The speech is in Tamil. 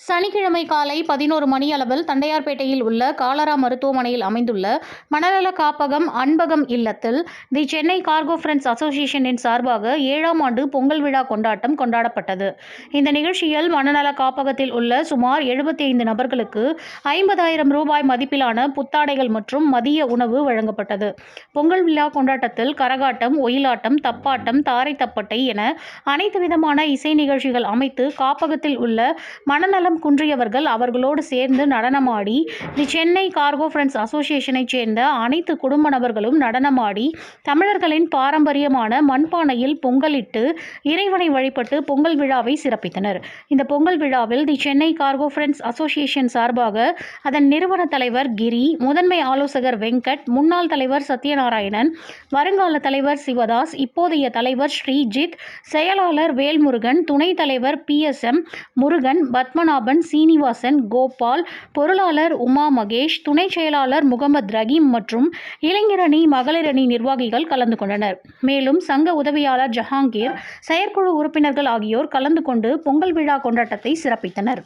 சனிக்கிழமை காலை பதினோரு மணி அளவில் தண்டையார்பேட்டையில் உள்ள காலரா மருத்துவமனையில் அமைந்துள்ள மனநல காப்பகம் அன்பகம் இல்லத்தில் தி சென்னை கார்கோ ஃப்ரெண்ட்ஸ் அசோசியேஷனின் சார்பாக ஏழாம் ஆண்டு பொங்கல் விழா கொண்டாட்டம் கொண்டாடப்பட்டது. இந்த நிகழ்ச்சியில் மனநல காப்பகத்தில் உள்ள சுமார் எழுபத்தி ஐந்து நபர்களுக்கு ஐம்பதாயிரம் ரூபாய் மதிப்பிலான புத்தாடைகள் மற்றும் மதிய உணவு வழங்கப்பட்டது. பொங்கல் விழா கொண்டாட்டத்தில் கரகாட்டம் ஒயிலாட்டம் தப்பாட்டம் தாரை தப்பட்டை என அனைத்து விதமான இசை நிகழ்ச்சிகள் அமைத்து காப்பகத்தில் உள்ள மனநல மனநலம் குன்றியவர்கள் அவர்களோடு சேர்ந்து நடனமாடி தி சென்னை கார்கோ ஃப்ரெண்ட்ஸ் அசோசியேஷனைச் சேர்ந்த அனைத்து குடும்ப நபர்களும் நடனமாடி தமிழர்களின் பாரம்பரியமான மண்பானையில் பொங்கலிட்டு இறைவனை வழிபட்டு பொங்கல் விழாவை சிறப்பித்தனர். இந்த பொங்கல் விழாவில் the Chennai cargo friends association சார்பாக அதன் நிறுவன தலைவர் கிரி முதன்மை ஆலோசகர் வெங்கட் முன்னாள் தலைவர் சத்யநாராயணன் வருங்கால தலைவர் சிவதாஸ் இப்போதைய தலைவர் ஸ்ரீஜித் செயலாளர் வேல்முருகன் துணைத் தலைவர் P S M Murugan Padmanabhan Srinivasan Gopal பொருளாளர் உமா மகேஷ் துணை செயலாளர் முகமது ரஹீம் மற்றும் இளைஞரணி மகளிரணி நிர்வாகிகள் கலந்து கொண்டனர். மேலும் சங்க உதவியாளர் ஜஹாங்கீர் செயற்குழு உறுப்பினர்கள் ஆகியோர் கலந்து கொண்டு பொங்கல் விழா கொண்டாட்டத்தை சிறப்பித்தனர்.